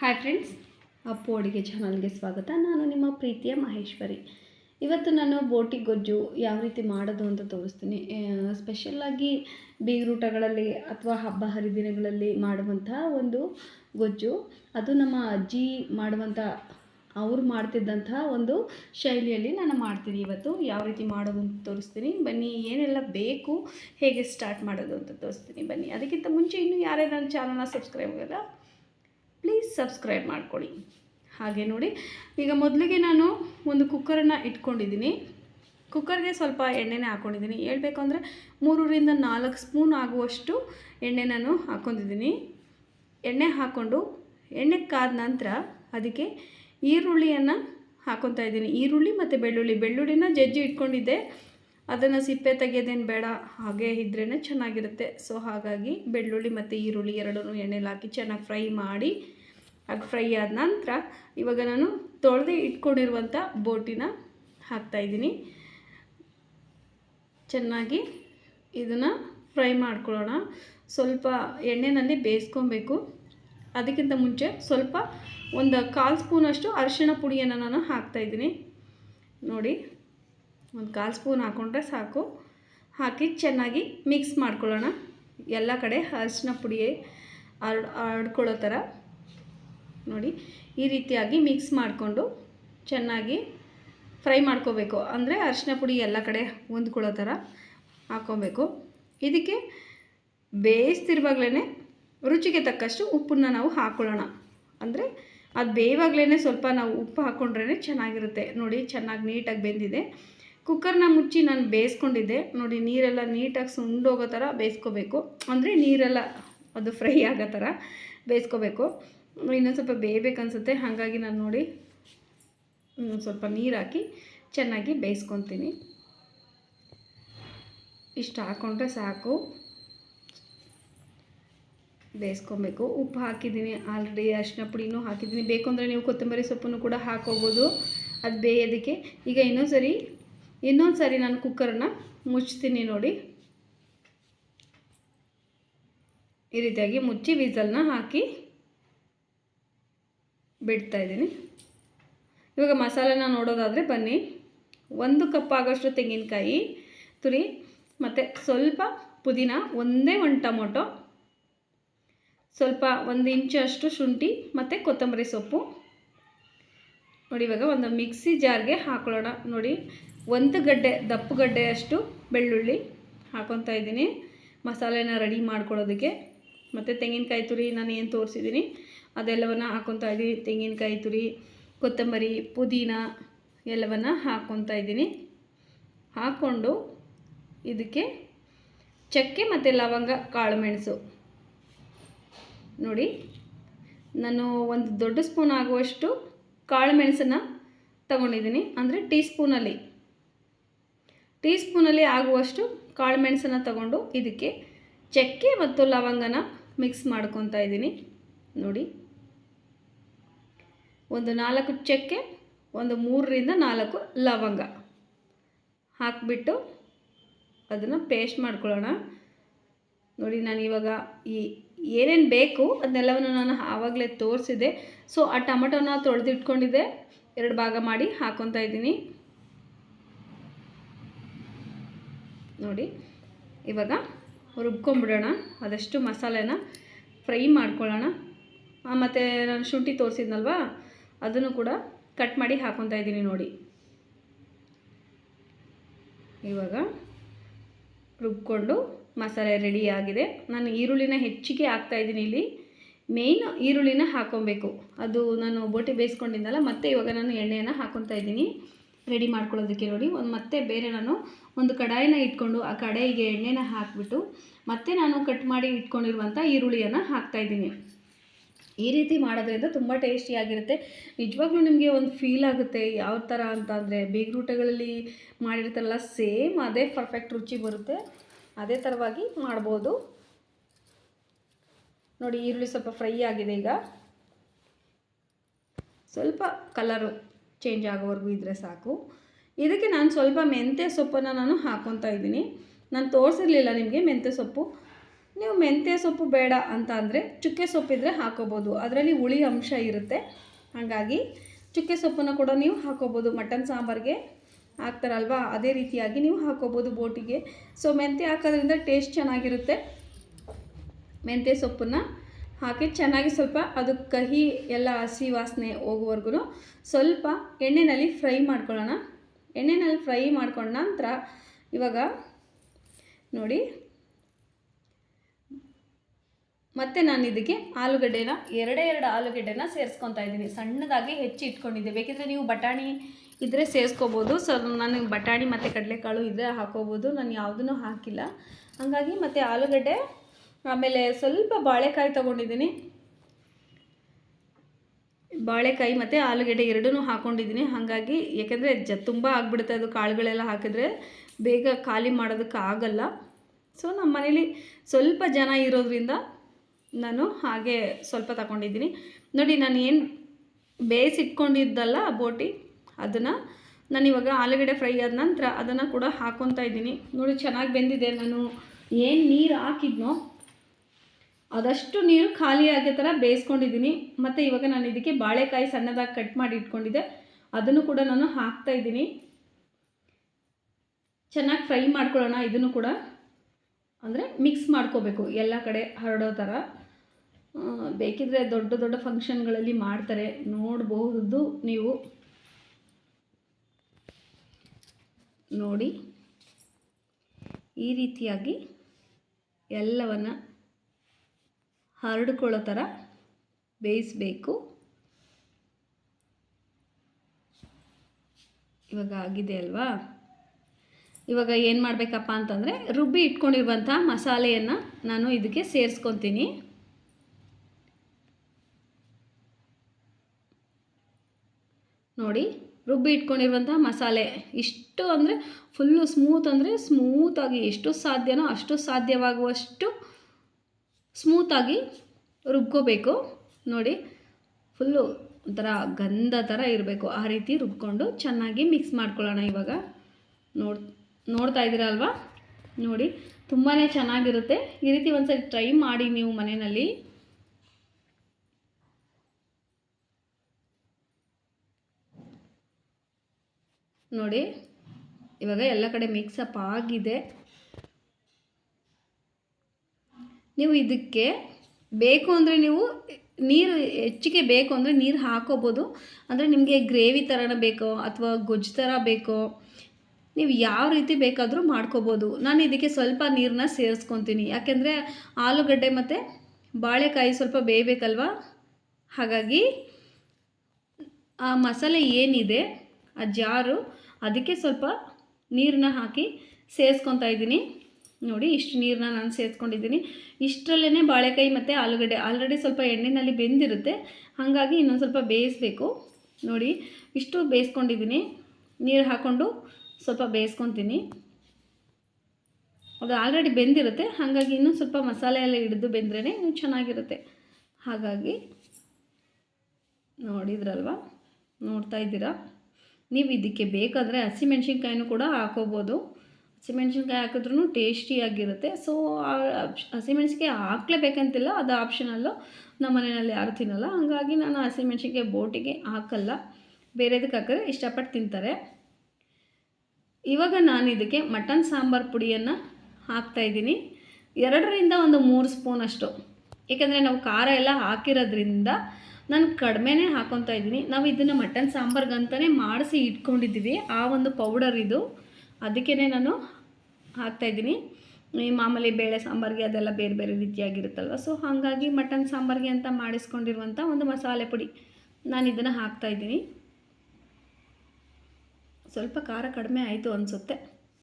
Hi friends Appu ಅಡುಗೆ ಚಾನಲ್ಗೆ ಸ್ವಾಗತ. ನಾನು ನಿಮ್ಮ ಪ್ರೀತಿಯ ಮಹೇಶ್ವರಿ. ಇವತ್ತು ನಾನು ಬೋಟಿ ಗೊಜ್ಜು ಯಾವ ರೀತಿ ಮಾಡೋದು ಅಂತ ತೋರಿಸ್ತೀನಿ. ಸ್ಪೆಷಲ್ಲಾಗಿ ಬೀಗ್ರೂಟಗಳಲ್ಲಿ ಅಥವಾ ಹಬ್ಬ ಹರಿದಿನಗಳಲ್ಲಿ ಮಾಡುವಂತಹ ಒಂದು ಗೊಜ್ಜು. ಅದು ನಮ್ಮ ಅಜ್ಜಿ ಮಾಡುವಂಥ ಅವ್ರು ಮಾಡ್ತಿದ್ದಂತಹ ಒಂದು ಶೈಲಿಯಲ್ಲಿ ನಾನು ಮಾಡ್ತೀನಿ ಇವತ್ತು. ಯಾವ ರೀತಿ ಮಾಡೋದು ಅಂತ ತೋರಿಸ್ತೀನಿ. ಬನ್ನಿ, ಏನೆಲ್ಲ ಬೇಕು, ಹೇಗೆ ಸ್ಟಾರ್ಟ್ ಮಾಡೋದು ಅಂತ ತೋರಿಸ್ತೀನಿ. ಬನ್ನಿ, ಅದಕ್ಕಿಂತ ಮುಂಚೆ ಇನ್ನೂ ಯಾರೇ ನನ್ನ ಚಾನಲ್ನ ಸಬ್ಸ್ಕ್ರೈಬ್ ಆಗಿಲ್ಲ ಪ್ಲೀಸ್ ಸಬ್ಸ್ಕ್ರೈಬ್ ಮಾಡ್ಕೊಳ್ಳಿ. ಹಾಗೆ ನೋಡಿ, ಈಗ ಮೊದಲಿಗೆ ನಾನು ಒಂದು ಕುಕ್ಕರನ್ನು ಇಟ್ಕೊಂಡಿದ್ದೀನಿ. ಕುಕ್ಕರ್ಗೆ ಸ್ವಲ್ಪ ಎಣ್ಣೆನೇ ಹಾಕ್ಕೊಂಡಿದ್ದೀನಿ ಹೇಳಬೇಕು ಅಂದರೆ ಮೂರರಿಂದ ನಾಲ್ಕು ಸ್ಪೂನ್ ಆಗುವಷ್ಟು ಎಣ್ಣೆ ನಾನು ಹಾಕ್ಕೊಂಡಿದ್ದೀನಿ ಎಣ್ಣೆ ಹಾಕ್ಕೊಂಡು, ಎಣ್ಣೆ ಕಾದ ನಂತರ ಅದಕ್ಕೆ ಈರುಳ್ಳಿಯನ್ನು ಹಾಕ್ಕೊತಾ ಇದ್ದೀನಿ. ಈರುಳ್ಳಿ ಮತ್ತು ಬೆಳ್ಳುಳ್ಳಿ. ಬೆಳ್ಳುಳ್ಳಿನ ಜಜ್ಜಿ ಇಟ್ಕೊಂಡಿದ್ದೆ. ಅದನ್ನು ಸಿಪ್ಪೆ ತೆಗೆಯೋದೇನು ಬೇಡ, ಹಾಗೆ ಇದ್ರೇ ಚೆನ್ನಾಗಿರುತ್ತೆ. ಸೊ ಹಾಗಾಗಿ ಬೆಳ್ಳುಳ್ಳಿ ಮತ್ತು ಈರುಳ್ಳಿ ಎರಡನ್ನೂ ಎಣ್ಣೆಲಿ ಹಾಕಿ ಚೆನ್ನಾಗಿ ಫ್ರೈ ಮಾಡಿ ಅದು ಫ್ರೈ ಆದ ನಂತರ ಇವಾಗ ನಾನು ತೊಳೆದು ಇಟ್ಕೊಂಡಿರುವಂಥ ಬೋಟಿನ ಹಾಕ್ತಾಯಿದ್ದೀನಿ ಚೆನ್ನಾಗಿ ಇದನ್ನು ಫ್ರೈ ಮಾಡ್ಕೊಳ್ಳೋಣ. ಸ್ವಲ್ಪ ಎಣ್ಣೆನಲ್ಲಿ ಬೇಯಿಸ್ಕೊಬೇಕು. ಅದಕ್ಕಿಂತ ಮುಂಚೆ ಸ್ವಲ್ಪ ಒಂದು ಕಾಲು ಸ್ಪೂನಷ್ಟು ಅರಿಶಿಣ ಪುಡಿಯನ್ನು ನಾನು ಹಾಕ್ತಾಯಿದ್ದೀನಿ ನೋಡಿ ಒಂದು ಕಾಲು ಸ್ಪೂನ್ ಹಾಕ್ಕೊಂಡ್ರೆ ಸಾಕು. ಹಾಕಿ ಚೆನ್ನಾಗಿ ಮಿಕ್ಸ್ ಮಾಡ್ಕೊಳ್ಳೋಣ. ಎಲ್ಲ ಕಡೆ ಅರಿಶಿನ ಪುಡಿ ಹರಡ್ ಹರಡ್ಕೊಳ್ಳೋ ಥರ. ನೋಡಿ, ಈ ರೀತಿಯಾಗಿ ಮಿಕ್ಸ್ ಮಾಡಿಕೊಂಡು ಚೆನ್ನಾಗಿ ಫ್ರೈ ಮಾಡ್ಕೋಬೇಕು. ಅಂದರೆ ಅರಿಶಿನ ಪುಡಿ ಎಲ್ಲ ಕಡೆ ಹೊಂದ್ಕೊಳ್ಳೋ ಥರ ಹಾಕ್ಕೊಬೇಕು ಇದಕ್ಕೆ ಬೇಯಿಸ್ತಿರುವಾಗಲೇ ರುಚಿಗೆ ತಕ್ಕಷ್ಟು ಉಪ್ಪನ್ನ ನಾವು ಹಾಕ್ಕೊಳ್ಳೋಣ ಅಂದರೆ ಅದು ಬೇಯುವಾಗಲೇ ಸ್ವಲ್ಪ ನಾವು ಉಪ್ಪು ಹಾಕ್ಕೊಂಡ್ರೇ ಚೆನ್ನಾಗಿರುತ್ತೆ. ನೋಡಿ, ಚೆನ್ನಾಗಿ ನೀಟಾಗಿ ಬೆಂದಿದೆ. ಕುಕ್ಕರ್ನ ಮುಚ್ಚಿ ನಾನು ಬೇಯಿಸ್ಕೊಂಡಿದ್ದೆ. ನೋಡಿ, ನೀರೆಲ್ಲ ನೀಟಾಗಿ ಸುಂಡೋಗೋ ಥರ ಬೇಯಿಸ್ಕೋಬೇಕು. ಅಂದರೆ ನೀರೆಲ್ಲ ಅದು ಫ್ರೈ ಆಗೋ ಥರ ಬೇಯಿಸ್ಕೋಬೇಕು. ಇನ್ನೊಂದು ಸ್ವಲ್ಪ ಬೇಯಬೇಕನ್ಸುತ್ತೆ. ಹಾಗಾಗಿ ನಾನು ನೋಡಿ ಸ್ವಲ್ಪ ನೀರು ಹಾಕಿ ಚೆನ್ನಾಗಿ ಬೇಯಿಸ್ಕೊತೀನಿ. ಇಷ್ಟು ಹಾಕ್ಕೊಂಡ್ರೆ ಸಾಕು. ಬೇಯಿಸ್ಕೊಬೇಕು. ಉಪ್ಪು ಹಾಕಿದ್ದೀನಿ. ಆಲ್ರೆಡಿ ಅರಿಶಿನ ಪುಡಿನೂ ಹಾಕಿದ್ದೀನಿ. ಬೇಕು ಅಂದರೆ ನೀವು ಕೊತ್ತಂಬರಿ ಸೊಪ್ಪನ್ನು ಕೂಡ ಹಾಕೋಬೋದು ಅದು ಬೇಯೋದಕ್ಕೆ. ಈಗ ಇನ್ನೊಂದು ಸರಿ ಇನ್ನೊಂದು ಸರಿ ನಾನು ಕುಕ್ಕರನ್ನು ಮುಚ್ತೀನಿ ನೋಡಿ. ಈ ರೀತಿಯಾಗಿ ಮುಚ್ಚಿ ವಿಸಲ್ನ ಹಾಕಿ ಬಿಡ್ತಾ ಇದ್ದೀನಿ. ಇವಾಗ ಮಸಾಲೆನ ನೋಡೋದಾದರೆ ಬನ್ನಿ. ಒಂದು ಕಪ್ ಆಗೋಷ್ಟು ತೆಂಗಿನಕಾಯಿ ತುರಿ, ಮತ್ತು ಸ್ವಲ್ಪ ಪುದೀನ, ಒಂದೇ ಒಂದು ಟೊಮೊಟೊ, ಸ್ವಲ್ಪ ಒಂದು ಇಂಚಷ್ಟು ಶುಂಠಿ, ಮತ್ತು ಕೊತ್ತಂಬರಿ ಸೊಪ್ಪು. ನೋಡಿ ಇವಾಗ ಒಂದು ಮಿಕ್ಸಿ ಜಾರ್ಗೆ ಹಾಕೊಳ್ಳೋಣ. ನೋಡಿ ಒಂದು ಗಡ್ಡೆ, ದಪ್ಪು ಗಡ್ಡೆಯಷ್ಟು ಬೆಳ್ಳುಳ್ಳಿ ಹಾಕೊತಾ ಇದ್ದೀನಿ. ಮಸಾಲೆನ ರೆಡಿ ಮಾಡ್ಕೊಳ್ಳೋದಕ್ಕೆ. ಮತ್ತು ತೆಂಗಿನಕಾಯಿ ತುರಿ ನಾನು ಏನು ತೋರಿಸಿದ್ದೀನಿ, ಅದೆಲ್ಲವನ್ನು ಹಾಕ್ಕೊತಾ ಇದ್ದೀನಿ. ತೆಂಗಿನಕಾಯಿ ತುರಿ, ಕೊತ್ತಂಬರಿ, ಪುದೀನ ಎಲ್ಲವನ್ನು ಹಾಕ್ಕೊತಾ ಇದ್ದೀನಿ. ಹಾಕ್ಕೊಂಡು ಇದಕ್ಕೆ ಚಕ್ಕೆ ಮತ್ತು ಲವಂಗ, ಕಾಳುಮೆಣಸು. ನೋಡಿ, ನಾನು ಒಂದು ದೊಡ್ಡ ಸ್ಪೂನ್ ಆಗುವಷ್ಟು ಕಾಳು ಮೆಣಸನ್ನು ತಗೊಂಡಿದ್ದೀನಿ. ಅಂದರೆ ಟೀ ಸ್ಪೂನಲ್ಲಿ ಟೀ ಸ್ಪೂನಲ್ಲಿ ಆಗುವಷ್ಟು ಕಾಳು ಮೆಣಸನ್ನು ತಗೊಂಡು ಇದಕ್ಕೆ ಚಕ್ಕೆ ಮತ್ತು ಲವಂಗನ ಮಿಕ್ಸ್ ಮಾಡ್ಕೊತಾ ಇದ್ದೀನಿ. ನೋಡಿ. ಒಂದು ನಾಲ್ಕು ಚಕ್ಕೆ, ಒಂದು ಮೂರರಿಂದ ನಾಲ್ಕು ಲವಂಗ. ಹಾಕಿಬಿಟ್ಟು ಅದನ್ನು ಪೇಸ್ಟ್ ಮಾಡ್ಕೊಳ್ಳೋಣ. ನೋಡಿ, ನಾನು ಇವಾಗ ಈ ಏನೇನು ಬೇಕು ಅದನ್ನೆಲ್ಲವನ್ನು ನಾನು ಆವಾಗಲೇ ತೋರಿಸಿದೆ ಸೊ ಆ ಟೊಮೆಟೊನ ತೊಳೆದಿಟ್ಕೊಂಡಿದ್ದೆ. ಎರಡು ಭಾಗ ಮಾಡಿ ಹಾಕ್ಕೊತಾ ಇದ್ದೀನಿ. ನೋಡಿ. ಇವಾಗ ರುಬ್ಕೊಂಬಿಡೋಣ. ಅದಷ್ಟು ಮಸಾಲೆನ ಫ್ರೈ ಮಾಡ್ಕೊಳ್ಳೋಣ. ಮತ್ತು ನಾನು ಶುಂಠಿ ತೋರಿಸಿದ್ನಲ್ವಾ? ಅದನ್ನು ಕೂಡ ಕಟ್ ಮಾಡಿ ಹಾಕ್ಕೊತಾ ಇದ್ದೀನಿ ನೋಡಿ. ಇವಾಗ ರುಬ್ಕೊಂಡು ಮಸಾಲೆ ರೆಡಿ ಆಗಿದೆ. ನಾನು ಈರುಳ್ಳಿನ ಹೆಚ್ಚಿಗೆ ಹಾಕ್ತಾಯಿದ್ದೀನಿ ಇಲ್ಲಿ. ಮೇಯ್ನ್ ಈರುಳ್ಳಿನ ಹಾಕ್ಕೊಬೇಕು ಅದು ನಾನು ಬೋಟಿ ಬೇಯಿಸ್ಕೊಂಡಿದ್ದಲ್ಲ, ಮತ್ತೆ ಇವಾಗ ನಾನು ಎಣ್ಣೆಯನ್ನು ಹಾಕ್ಕೊತಾ ಇದ್ದೀನಿ. ರೆಡಿ ಮಾಡ್ಕೊಳ್ಳೋದಕ್ಕೆ ನೋಡಿ. ಒಂದು ಮತ್ತೆ ಬೇರೆ ನಾನು ಒಂದು ಕಡಾಯಿನ ಇಟ್ಕೊಂಡು ಆ ಕಡಾಯಿಗೆ ಎಣ್ಣೆನ ಹಾಕಿಬಿಟ್ಟು ಮತ್ತೆ ನಾನು ಕಟ್ ಮಾಡಿ ಇಟ್ಕೊಂಡಿರುವಂಥ ಈರುಳ್ಳಿಯನ್ನು ಹಾಕ್ತಾಯಿದ್ದೀನಿ ಈ ರೀತಿ ಮಾಡೋದ್ರಿಂದ ತುಂಬ ಟೇಸ್ಟಿಯಾಗಿರುತ್ತೆ ನಿಜವಾಗ್ಲೂ ನಿಮಗೆ ಒಂದು ಫೀಲ್ ಆಗುತ್ತೆ ಯಾವ ಥರ ಅಂತ ಅಂದರೆ ಬೀಗ್ರೂಟಗಳಲ್ಲಿ ಮಾಡಿರ್ತಾರಲ್ಲ ಸೇಮ್ ಅದೇ ಪರ್ಫೆಕ್ಟ್ ರುಚಿ ಬರುತ್ತೆ. ಅದೇ ಥರವಾಗಿ ಮಾಡ್ಬೋದು. ನೋಡಿ ಈರುಳ್ಳಿ ಸ್ವಲ್ಪ ಫ್ರೈ ಆಗಿದೆ ಈಗ. ಸ್ವಲ್ಪ ಕಲರು ಚೇಂಜ್ ಆಗೋವರೆಗೂ ಇದ್ದರೆ ಸಾಕು. ಇದಕ್ಕೆ ನಾನು ಸ್ವಲ್ಪ ಮೆಂತ್ಯ ಸೊಪ್ಪನ್ನು ನಾನು ಹಾಕ್ಕೊತಾ ಇದ್ದೀನಿ. ನಾನು ತೋರಿಸಿರ್ಲಿಲ್ಲ ನಿಮಗೆ ಮೆಂತ್ಯ ಸೊಪ್ಪು. ನೀವು ಮೆಂತ್ಯ ಸೊಪ್ಪು ಬೇಡ ಅಂತ ಅಂದರೆ ಚುಕ್ಕೆ ಸೊಪ್ಪಿದ್ರೆ ಹಾಕೋಬೋದು. ಅದರಲ್ಲಿ ಹುಳಿ ಅಂಶ ಇರುತ್ತೆ. ಹಾಗಾಗಿ ಚುಕ್ಕೆ ಸೊಪ್ಪನ್ನು ಕೂಡ ನೀವು ಹಾಕೋಬೋದು. ಮಟನ್ ಸಾಂಬಾರಿಗೆ ಹಾಕ್ತಾರಲ್ವಾ? ಅದೇ ರೀತಿಯಾಗಿ ನೀವು ಹಾಕೋಬೋದು ಬೋಟಿಗೆ. ಸೊ ಮೆಂತ್ಯ ಹಾಕೋದ್ರಿಂದ ಟೇಸ್ಟ್ ಚೆನ್ನಾಗಿರುತ್ತೆ. ಮೆಂತ್ಯ ಸೊಪ್ಪನ್ನು ಹಾಕಿ ಚೆನ್ನಾಗಿ ಸ್ವಲ್ಪ ಅದು ಕಹಿ ಎಲ್ಲ ಹಸಿ ವಾಸನೆ ಹೋಗುವವರೆಗೂ ಸ್ವಲ್ಪ ಎಣ್ಣೆಯಲ್ಲಿ ಫ್ರೈ ಮಾಡ್ಕೊಳ್ಳೋಣ. ಎಣ್ಣೆನಲ್ಲಿ ಫ್ರೈ ಮಾಡ್ಕೊಂಡ ನಂತರ ಇವಾಗ ನೋಡಿ. ಮತ್ತು ನಾನು ಇದಕ್ಕೆ ಆಲೂಗಡ್ಡೆನ ಎರಡೇ ಎರಡು ಆಲೂಗಡ್ಡೆನ ಸೇರಿಸ್ಕೊತಾ ಇದ್ದೀನಿ. ಸಣ್ಣದಾಗಿ ಹೆಚ್ಚಿ ಇಟ್ಕೊಂಡಿದ್ದೆ. ಬೇಕಿದ್ರೆ ನೀವು ಬಟಾಣಿ ಇದ್ದರೆ ಸೇರಿಸ್ಕೋಬೋದು. ಸೊ, ನಾನು ಬಟಾಣಿ ಮತ್ತು ಕಡಲೆಕಾಳು ಇದ್ದರೆ ಹಾಕೋಬೋದು. ನಾನು ಯಾವುದನ್ನು ಹಾಕಿಲ್ಲ. ಹಾಗಾಗಿ ಮತ್ತು ಆಲೂಗಡ್ಡೆ ಆಮೇಲೆ ಸ್ವಲ್ಪ ಬಾಳೆಕಾಯಿ ತೊಗೊಂಡಿದ್ದೀನಿ. ಬಾಳೆಕಾಯಿ ಮತ್ತು ಆಲೂಗೆಡ್ಡೆ ಎರಡೂ ಹಾಕ್ಕೊಂಡಿದ್ದೀನಿ ಹಾಗಾಗಿ ಯಾಕೆಂದರೆ ಜ ತುಂಬ ಆಗಿಬಿಡುತ್ತೆ ಅದು ಕಾಳುಗಳೆಲ್ಲ ಹಾಕಿದ್ರೆ ಬೇಗ ಖಾಲಿ ಮಾಡೋದಕ್ಕೆ ಆಗಲ್ಲ. ಸೊ ನಮ್ಮ ಮನೇಲಿ ಸ್ವಲ್ಪ ಜನ ಇರೋದ್ರಿಂದ ನಾನು ಹಾಗೆ ಸ್ವಲ್ಪ ತಗೊಂಡಿದ್ದೀನಿ. ನೋಡಿ, ನಾನು ಏನು ಬೇಯಿಸಿಟ್ಕೊಂಡಿದ್ದಲ್ಲ ಬೋಟಿ, ಅದನ್ನು ನಾನು ಇವಾಗ ಆಲೂಗಡ್ಡೆ ಫ್ರೈ ಆದ ನಂತರ ಅದನ್ನು ಕೂಡ ಹಾಕ್ಕೊತಾ ಇದ್ದೀನಿ. ನೋಡಿ, ಚೆನ್ನಾಗಿ ಬೆಂದಿದೆ. ನಾನು ಏನು ನೀರು ಹಾಕಿದ್ನೋ ಅದಷ್ಟು ನೀರು ಖಾಲಿ ಆಗೋ ಥರ ಬೇಯಿಸ್ಕೊಂಡಿದ್ದೀನಿ. ಮತ್ತು ಇವಾಗ ನಾನು ಇದಕ್ಕೆ ಬಾಳೆಕಾಯಿ ಸಣ್ಣದಾಗಿ ಕಟ್ ಮಾಡಿ ಇಟ್ಕೊಂಡಿದ್ದೆ. ಅದನ್ನು ಕೂಡ ನಾನು ಹಾಕ್ತಾ ಇದ್ದೀನಿ. ಚೆನ್ನಾಗಿ ಫ್ರೈ ಮಾಡ್ಕೊಳ್ಳೋಣ ಇದನ್ನು ಕೂಡ. ಅಂದರೆ ಮಿಕ್ಸ್ ಮಾಡ್ಕೋಬೇಕು ಎಲ್ಲ ಕಡೆ ಹರಡೋ ಥರ. ಬೇಕಿದ್ರೆ ದೊಡ್ಡ ದೊಡ್ಡ ಫಂಕ್ಷನ್ಗಳಲ್ಲಿ ಮಾಡ್ತಾರೆ. ನೋಡಬಹುದು ನೀವು. ನೋಡಿ. ಈ ರೀತಿಯಾಗಿ ಎಲ್ಲವನ್ನು ಹರಡ್ಕೊಳ್ಳೋ ಥರ ಬೇಯಿಸಬೇಕು. ಇವಾಗ ಆಗಿದೆ ಅಲ್ವಾ? ಇವಾಗ ಏನು ಮಾಡಬೇಕಪ್ಪ ಅಂತಂದರೆ ರುಬ್ಬಿ ಇಟ್ಕೊಂಡಿರುವಂಥ ಮಸಾಲೆಯನ್ನು ನಾನು ಇದಕ್ಕೆ ಸೇರಿಸ್ಕೊತೀನಿ. ನೋಡಿ, ರುಬ್ಬಿ ಇಟ್ಕೊಂಡಿರುವಂಥ ಮಸಾಲೆ ಇಷ್ಟು ಅಂದರೆ ಫುಲ್ಲು ಸ್ಮೂತ್ ಅಂದರೆ ಸ್ಮೂತಾಗಿ ಎಷ್ಟು ಸಾಧ್ಯನೋ ಅಷ್ಟು ಸಾಧ್ಯವಾಗುವಷ್ಟು ಸ್ಮೂತಾಗಿ ರುಬ್ಕೋಬೇಕು. ನೋಡಿ ಫುಲ್ಲು ಒಂಥರ ಗಂಧ ಥರ ಇರಬೇಕು. ಆ ರೀತಿ ರುಬ್ಕೊಂಡು ಚೆನ್ನಾಗಿ ಮಿಕ್ಸ್ ಮಾಡ್ಕೊಳ್ಳೋಣ ಇವಾಗ. ನೋಡ್, ನೋಡ್ತಾ ಇದ್ದೀರಲ್ವಾ ನೋಡಿ ತುಂಬಾ ಚೆನ್ನಾಗಿರುತ್ತೆ. ಈ ರೀತಿ ಒಂದ್ಸರಿ ಟ್ರೈ ಮಾಡಿ ನೀವು ಮನೆಯಲ್ಲಿ. ನೋಡಿ, ಇವಾಗ ಎಲ್ಲ ಕಡೆ ಮಿಕ್ಸಪ್ ಆಗಿದೆ. ನೀವು ಇದಕ್ಕೆ ಬೇಕು ಅಂದರೆ ನೀವು ನೀರು, ಹೆಚ್ಚಿಗೆ ಬೇಕು ಅಂದರೆ ನೀರು ಹಾಕೋಬೋದು. ಅಂದರೆ ನಿಮಗೆ ಗ್ರೇವಿ ಥರನೇ ಬೇಕೋ ಅಥವಾ ಗೊಜ್ಜು ಥರ ಬೇಕೋ, ನೀವು ಯಾವ ರೀತಿ ಬೇಕಾದರೂ ಮಾಡ್ಕೋಬೋದು. ನಾನು ಇದಕ್ಕೆ ಸ್ವಲ್ಪ ನೀರನ್ನ ಸೇರಿಸ್ಕೊತೀನಿ. ಯಾಕೆಂದರೆ ಆಲೂಗಡ್ಡೆ ಮತ್ತು ಬಾಳೆಕಾಯಿ ಸ್ವಲ್ಪ ಬೇಯಬೇಕಲ್ವ? ಹಾಗಾಗಿ ಆ ಮಸಾಲೆ ಏನಿದೆ, ಆ ಜಾರು, ಅದಕ್ಕೆ ಸ್ವಲ್ಪ ನೀರನ್ನ ಹಾಕಿ ಸೇರಿಸ್ಕೊತಾ ಇದ್ದೀನಿ. ನೋಡಿ ಇಷ್ಟು ನೀರನ್ನ ನಾನು ಸೇರಿಸ್ಕೊಂಡಿದ್ದೀನಿ ಇಷ್ಟರಲ್ಲೇ ಬಾಳೆಕಾಯಿ ಮತ್ತು ಆಲೂಗಡ್ಡೆ, ಆಲ್ರೆಡಿ ಸ್ವಲ್ಪ ಎಣ್ಣೆಯಲ್ಲಿ ಬೆಂದಿರುತ್ತೆ. ಹಾಗಾಗಿ ಇನ್ನೊಂದು ಸ್ವಲ್ಪ ಬೇಯಿಸ್ಬೇಕು. ನೋಡಿ, ಇಷ್ಟು ಬೇಯಿಸ್ಕೊಂಡಿದ್ದೀನಿ. ನೀರು ಹಾಕ್ಕೊಂಡು ಸ್ವಲ್ಪ ಬೇಯಿಸ್ಕೊತೀನಿ. ಅದು ಆಲ್ರೆಡಿ ಬೆಂದಿರುತ್ತೆ. ಹಾಗಾಗಿ ಇನ್ನೂ ಸ್ವಲ್ಪ ಮಸಾಲೆ ಎಲ್ಲ ಹಿಡಿದು ಬೆಂದ್ರೇ ಇನ್ನೂ ಚೆನ್ನಾಗಿರುತ್ತೆ. ಹಾಗಾಗಿ ನೋಡಿದ್ರಲ್ವ ನೋಡ್ತಾ ಇದ್ದೀರಾ? ನೀವು ಇದಕ್ಕೆ ಬೇಕಾದರೆ ಹಸಿಮೆಣ್ಸಿನ್ಕಾಯಿನೂ ಕೂಡ ಹಾಕೋಬೋದು. ಹಸಿಮೆಣ್ಸಿನ್ಕಾಯಿ ಹಾಕಿದ್ರೂ ಟೇಸ್ಟಿಯಾಗಿರುತ್ತೆ. ಸೊ ಹಸಿಮೆಣ್ಸಿನ್ಕಾಯಿ ಹಾಕ್ಲೇಬೇಕಂತಿಲ್ಲ. ಅದು ಆಪ್ಷನಲ್ಲು ನಮ್ಮ ಮನೆಯಲ್ಲಿ ಯಾರು ತಿನ್ನಲ್ಲ. ಹಾಗಾಗಿ ನಾನು ಹಸಿಮೆಣ್ಸಿನ್ಕಾಯಿ ಬೋಟಿಗೆ ಹಾಕಲ್ಲ. ಬೇರೆದಕ್ಕೆ ಹಾಕಿದ್ರೆ ಇಷ್ಟಪಟ್ಟು ತಿಂತಾರೆ. ಇವಾಗ ನಾನು ಇದಕ್ಕೆ ಮಟನ್ ಸಾಂಬಾರು ಪುಡಿಯನ್ನು ಹಾಕ್ತಾಯಿದ್ದೀನಿ ಎರಡರಿಂದ ಒಂದು ಮೂರು ಸ್ಪೂನ್ ಅಷ್ಟು. ಏಕೆಂದರೆ ನಾವು ಖಾರ ಎಲ್ಲ ಹಾಕಿರೋದ್ರಿಂದ ನಾನು ಕಡಿಮೆನೇ ಹಾಕೊತಾ ಇದ್ದೀನಿ. ನಾವು ಇದನ್ನು ಮಟನ್ ಸಾಂಬಾರ್ಗಂತಲೇ ಮಾಡಿಸಿ ಇಟ್ಕೊಂಡಿದ್ದೀವಿ. ಆ ಒಂದು ಪೌಡರ್ ಇದು. ಅದಕ್ಕೇ ನಾನು ಹಾಕ್ತಾಯಿದ್ದೀನಿ ಈ ಮಾಮೂಲಿ ಬೇಳೆ ಸಾಂಬಾರಿಗೆ ಅದೆಲ್ಲ ಬೇರೆ ಬೇರೆ ರೀತಿಯಾಗಿರುತ್ತಲ್ವ? ಸೊ ಹಾಗಾಗಿ ಮಟನ್ ಸಾಂಬಾರಿಗೆ ಅಂತ ಮಾಡಿಸ್ಕೊಂಡಿರುವಂಥ ಒಂದು ಮಸಾಲೆ ಪುಡಿ ನಾನು ಇದನ್ನು ಹಾಕ್ತಾಯಿದ್ದೀನಿ ಸ್ವಲ್ಪ ಖಾರ ಕಡಿಮೆ ಆಯಿತು ಅನಿಸುತ್ತೆ.